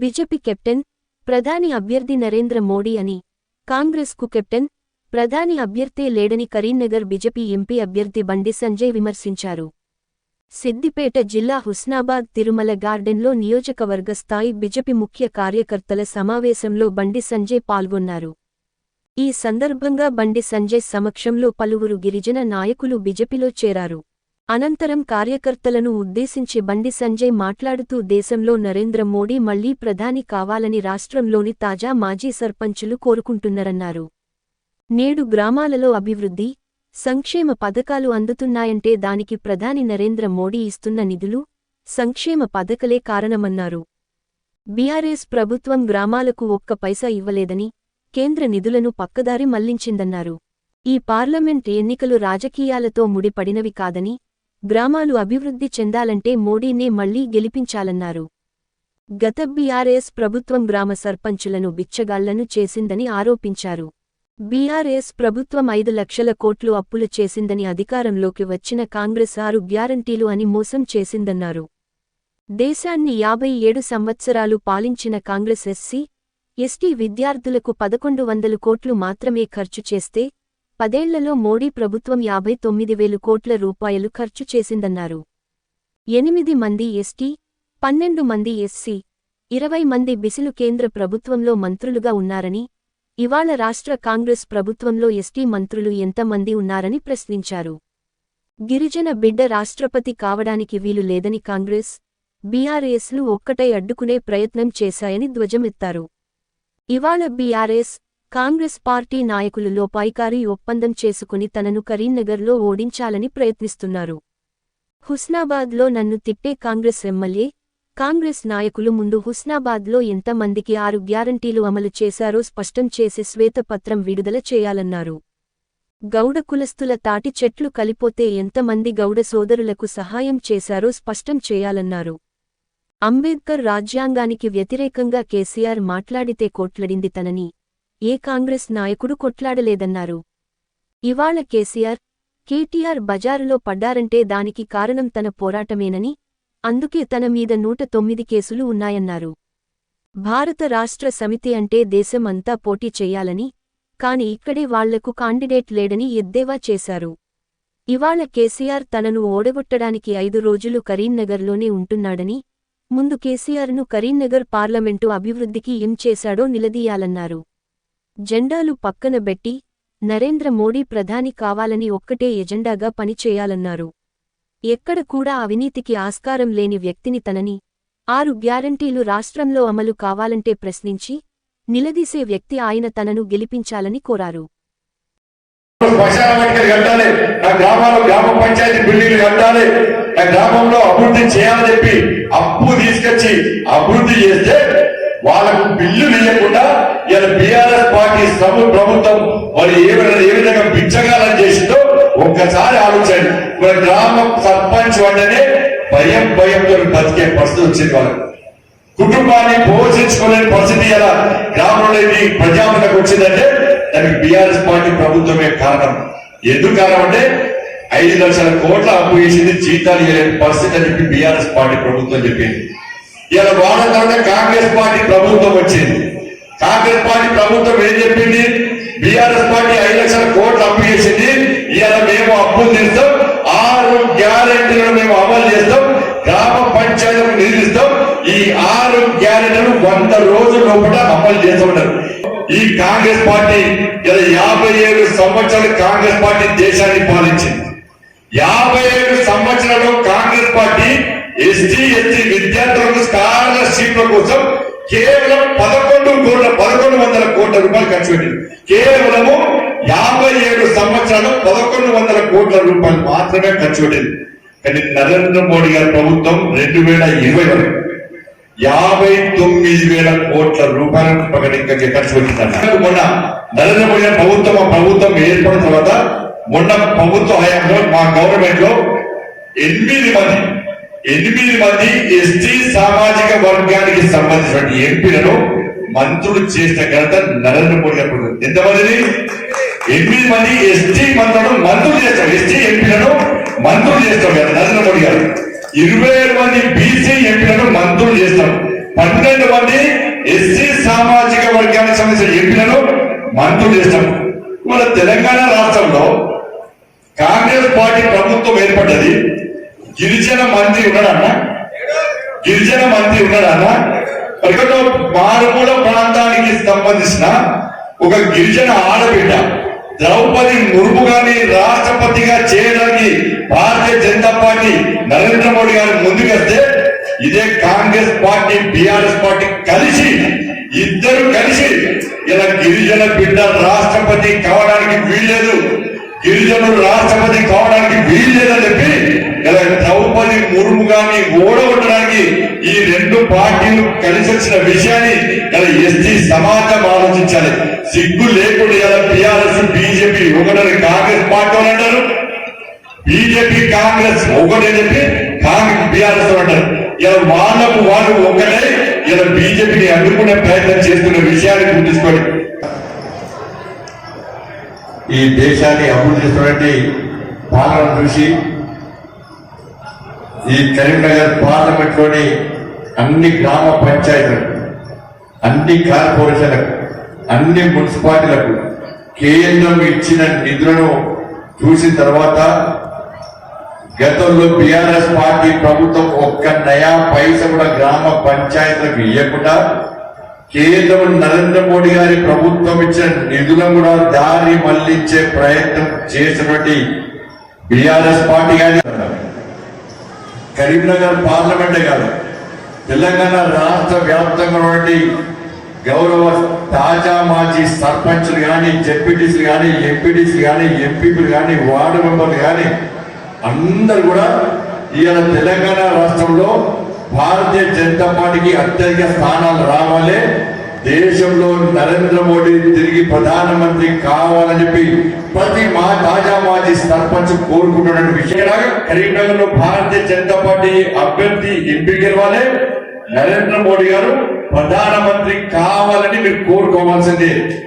BJP captain ప్రధాని అభ్యర్థి నరేంద్ర మోడీ అని కాంగ్రెస్కు కెప్టెన్ ప్రధాని అభ్యర్థే లేడని కరీంనగర్ బీజేపీ ఎంపీ అభ్యర్థి బండి సంజయ్ విమర్శించారు. సిద్దిపేట జిల్లా హుస్నాబాద్ తిరుమల గార్డెన్లో నియోజకవర్గ స్థాయి బీజేపీ ముఖ్య కార్యకర్తల సమావేశంలో బండి సంజయ్ పాల్గొన్నారు. ఈ సందర్భంగా బండి సంజయ్ సమక్షంలో పలువురు గిరిజన నాయకులు బీజేపీలో చేరారు. అనంతరం కార్యకర్తలను ఉద్దేశించి బండి సంజయ్ మాట్లాడుతూ దేశంలో నరేంద్ర మోడీ మళ్ళీ ప్రధాని కావాలని రాష్ట్రంలోని తాజా మాజీ సర్పంచులు కోరుకుంటున్నారన్నారు. నేడు గ్రామాలలో అభివృద్ధి సంక్షేమ పథకాలు అందుతున్నాయంటే దానికి ప్రధాని నరేంద్ర మోడీ ఇస్తున్న నిధులు సంక్షేమ పథకలే కారణమన్నారు. బీఆర్ఎస్ ప్రభుత్వం గ్రామాలకు ఒక్క పైసా ఇవ్వలేదని కేంద్ర నిధులను పక్కదారి మళ్ళించిందన్నారు. ఈ పార్లమెంట్ ఎన్నికలు రాజకీయాలతో ముడిపడినవి కాదని గ్రామాలు అభివృద్ధి చెందాలంటే మోడీనే మళ్ళీ గెలిపించాలన్నారు. గత బీఆర్ఎస్ ప్రభుత్వం గ్రామ సర్పంచులను బిచ్చగాళ్ళను చేసిందని ఆరోపించారు. బీఆర్ఎస్ ప్రభుత్వం ఐదు లక్షల కోట్లు అప్పులు చేసిందని అధికారంలోకి వచ్చిన కాంగ్రెస్ ఆరు గ్యారంటీలు అని మోసం చేసిందన్నారు. దేశాన్ని యాభై ఏడు సంవత్సరాలు పాలించిన కాంగ్రెస్ ఎస్సీ ఎస్టీ విద్యార్థులకు పదకొండు వందలు కోట్లు మాత్రమే ఖర్చు చేస్తే పదేళ్ళలో మోడీ ప్రభుత్వం యాభై తొమ్మిది వేలు కోట్ల రూపాయలు ఖర్చు చేసిందన్నారు. ఎనిమిది మంది ఎస్టీ పన్నెండు మంది ఎస్సీ ఇరవై మంది బిసిలు కేంద్ర ప్రభుత్వంలో మంత్రులుగా ఉన్నారని ఇవాళ రాష్ట్ర కాంగ్రెస్ ప్రభుత్వంలో ఎస్టీ మంత్రులు ఎంతమంది ఉన్నారని ప్రశ్నించారు. గిరిజన బిడ్డ రాష్ట్రపతి కావడానికి వీలు లేదని కాంగ్రెస్ బీఆర్ఎస్లు ఒక్కటై అడ్డుకునే ప్రయత్నం చేశాయని ధ్వజమెత్తారు. ఇవాళ బీఆర్ఎస్ కాంగ్రెస్ పార్టీ నాయకులు లోపాయికారీ ఒప్పందం చేసుకుని తనను కరీంనగర్లో ఓడించాలని ప్రయత్నిస్తున్నారు. హుస్నాబాద్లో నన్ను తిట్టే కాంగ్రెస్ ఎమ్మెల్యే కాంగ్రెస్ నాయకులు ముందు హుస్నాబాద్లో ఎంతమందికి ఆరు గ్యారంటీలు అమలు చేశారో స్పష్టం చేసి శ్వేతపత్రం విడుదల చేయాలన్నారు. గౌడ కులస్తుల తాటి చెట్లు కలిపోతే ఎంతమంది గౌడ సోదరులకు సహాయం చేశారో స్పష్టం చేయాలన్నారు. అంబేద్కర్ రాజ్యాంగానికి వ్యతిరేకంగా కేసీఆర్ మాట్లాడితే కోట్లడింది తనని ఏ కాంగ్రెస్ నాయకుడు కొట్లాడలేదన్నారు. ఇవాళ కేసీఆర్ కేటీఆర్ బజారులో పడ్డారంటే దానికి కారణం తన పోరాటమేనని అందుకే తన మీద నూట తొమ్మిది కేసులు ఉన్నాయన్నారు. భారత రాష్ట్ర సమితి అంటే దేశం అంతా పోటీ చెయ్యాలని కాని ఇక్కడే వాళ్ళకు కాండిడేట్ లేడని ఎద్దేవా చేశారు. ఇవాళ కేసీఆర్ తనను ఓడగొట్టడానికి ఐదు రోజులు కరీంనగర్లోనే ఉంటున్నాడని ముందు కేసీఆర్ను కరీంనగర్ పార్లమెంటు అభివృద్ధికి ఏం చేశాడో నిలదీయాలన్నారు. జెండాలు పక్కనబెట్టి నరేంద్ర మోడీ ప్రధాని కావాలని ఒక్కటే ఎజెండాగా పనిచేయాలన్నారు. ఎక్కడ కూడా అవినీతికి ఆస్కారం లేని వ్యక్తిని తనని ఆరు గ్యారంటీలు రాష్ట్రంలో అమలు కావాలంటే ప్రశ్నించి నిలదీసే వ్యక్తి ఆయన తనను గెలిపించాలని కోరారు. గ్రామంలో అభివృద్ధి చేయాలని చెప్పి అప్పు తీసుకొచ్చి అభివృద్ధి చేస్తే వాళ్ళకు బిల్లు వేయకుండా ఇలా బీఆర్ఎస్ పార్టీ సభ ప్రభుత్వం వాళ్ళు ఏ విధంగా ఏ విధంగా బిచ్చగాలని చేసిందో ఒక్కసారి ఆలోచండి మన గ్రామ సర్పంచ్ అంటేనే భయం భయంతో బతికే పరిస్థితి వచ్చింది వాళ్ళకి. కుటుంబాన్ని పోషించుకోలేని పరిస్థితి ఎలా? గ్రామంలో ఇది వచ్చిందంటే దానికి బీఆర్ఎస్ పార్టీ ప్రభుత్వమే కారణం. ఎందుకు కారణం అంటే ఐదు లక్షల కోట్ల అప్పు చేసింది జీతాలు ఇవ్వలేని పరిస్థితి అని చెప్పి బీఆర్ఎస్ పార్టీ ప్రభుత్వం చెప్పింది. ఇలా వాడ తర్వాత కాంగ్రెస్ పార్టీ ప్రభుత్వం వచ్చింది. కాంగ్రెస్ పార్టీ ప్రభుత్వం ఏం చెప్పింది? బీఆర్ఎస్ పార్టీ ఐదు లక్షల కోట్లు అప్పు చేసింది. ఇవాళ మేము అప్పులు తీస్తాం. ఆరు గ్యారెంటీలను మేము అమలు చేస్తాం. గ్రామ పంచాయతీలకు నిధిస్తాం ఈ ఆరు గ్యారెంటీలు వంద రోజుల లోపల అమలు చేస్తామన్నారు. ఈ కాంగ్రెస్ పార్టీ ఇలా యాభై ఏడు సంవత్సరాలు కాంగ్రెస్ పార్టీ దేశాన్ని పాలించింది. యాభై ఏడు సంవత్సరాలు కాంగ్రెస్ పార్టీ ఎస్టీ ఎస్టీ విద్యార్థులకు స్కాలర్షిప్ల కోసం కేవలం పదకొండు కోట్ల పదకొండు వందల కోట్ల రూపాయలు ఖర్చు పెట్టింది. కేవలము యాభై ఏడు సంవత్సరాలు పదకొండు వందల కోట్ల రూపాయలు మాత్రమే ఖర్చు పెట్టింది. కానీ నరేంద్ర మోడీ గారి ప్రభుత్వం రెండు వేల ఇరవై వరకు యాభై తొమ్మిది వేల కోట్ల రూపాయలను ప్రకటించే ఖర్చు పెట్టిందన్న మొన్న నరేంద్ర మోడీ గారి ప్రభుత్వం ఆ ప్రభుత్వం ఏర్పడిన తర్వాత మొన్న ప్రభుత్వ హయాంలో మా గవర్నమెంట్లో ఎనిమిది మంది ఎనిమిది మంది ఎస్టీ సామాజిక వర్గానికి సంబంధించిన ఎంపీలను మంత్రులు చేసిన ఘనత నరేంద్ర మోడీ గారు. ప్రభుత్వం. ఎంతమందిని? ఎనిమిది మంది ఎస్టీ మంత్రులను మంత్రులు చేస్తారు ఎస్టీ ఎంపీలను మంత్రులు చేస్తాం కదా నరేంద్ర మోడీ గారు. ఇరవై ఏడు మంది బీసీ ఎంపీలను మంత్రులు చేస్తాం పన్నెండు మంది ఎస్సీ సామాజిక వర్గానికి సంబంధించిన ఎంపీలను మంత్రులు చేస్తాం మన తెలంగాణ రాష్ట్రంలో కాంగ్రెస్ పార్టీ ప్రభుత్వం ఏర్పడ్డది. గిరిజన మంత్రి ఉన్నాడన్నా గిరిజన మంత్రి ఉన్నాడన్నా ఇక్కడ మారుమూల ప్రాంతానికి సంబంధించిన ఒక గిరిజన ఆడబిడ్డ ద్రౌపది ముర్ము గారిని రాష్ట్రపతిగా చేయడానికి భారతీయ జనతా పార్టీ నరేంద్ర మోడీ గారు ముందుకెళ్తే ఇదే కాంగ్రెస్ పార్టీ బిఆర్ఎస్ పార్టీ కలిసి ఇద్దరు కలిసి ఇలా గిరిజన బిడ్డ రాష్ట్రపతి కావడానికి వీల్లేదు గిరిజనులు రాష్ట్రపతి కావడానికి వీల్లేదని చెప్పి ఇలా ఓడగొట్టడానికి ఈ రెండు పార్టీలు కలిసి వచ్చిన విషయాన్ని ఇలా ఎస్టీ సమాజం ఆలోచించాలి. సిగ్గు లేకుండా ఇలా టిఆర్ఎస్ బీజేపీ ఒకటని కాంగ్రెస్ పార్టీ అంటారు. బీజేపీ కాంగ్రెస్ ఒకటే చెప్పి కాంగ్రెస్ బీఆర్ఎస్ అంటారు. ఇలా వాళ్ళకు వాళ్ళు ఒకటే ఇలా బీజేపీని అడ్డుకునే ప్రయత్నం చేస్తున్న విషయాన్ని గుర్తించుకోండి. ఈ దేశాన్ని అభివృద్ధి చేస్తున్నటువంటి పాలన చూసి ఈ కరీంనగర్ పార్లమెంట్లోని అన్ని గ్రామ పంచాయతీలకు అన్ని కార్పొరేషన్లకు అన్ని మున్సిపాలిటీలకు కేంద్రం ఇచ్చిన నిధులను చూసిన తర్వాత గతంలో బీఆర్ఎస్ పార్టీ ప్రభుత్వం ఒక్క నయా పైస కూడా గ్రామ పంచాయతీలకు ఇవ్వకుండా కేంద్రం నరేంద్ర మోడీ గారి ప్రభుత్వం ఇచ్చిన నిధులను కూడా దారి మళ్ళించే ప్రయత్నం చేసినటువంటి బీఆర్ఎస్ పార్టీ కానీ కరీంనగర్ పార్లమెంటే కాదు తెలంగాణ రాష్ట్ర వ్యాప్తంగా ఉన్నటువంటి గౌరవ తాజా మాజీ సర్పంచ్లు కానీ జెడ్పీటీసీలు కానీ ఎంపీటీసీలు కానీ ఎంపీపీలు కానీ వార్డు మెంబర్లు కానీ అందరు కూడా ఇవాళ తెలంగాణ రాష్ట్రంలో భారతీయ జనతా పార్టీకి అత్యధిక స్థానాలు రావాలి. దేశంలో నరేంద్ర మోడీ తిరిగి ప్రధానమంత్రి కావాలని చెప్పి ప్రతి మా తాజా మాజీ సర్పంచ్ కోరుకుంటున్న విషయం కరీంనగర్లో భారతీయ జనతా పార్టీ అభ్యర్థి ఎంపీ గెలవాలి. నరేంద్ర మోడీ గారు ప్రధానమంత్రి కావాలని మీరు కోరుకోవాల్సిందే.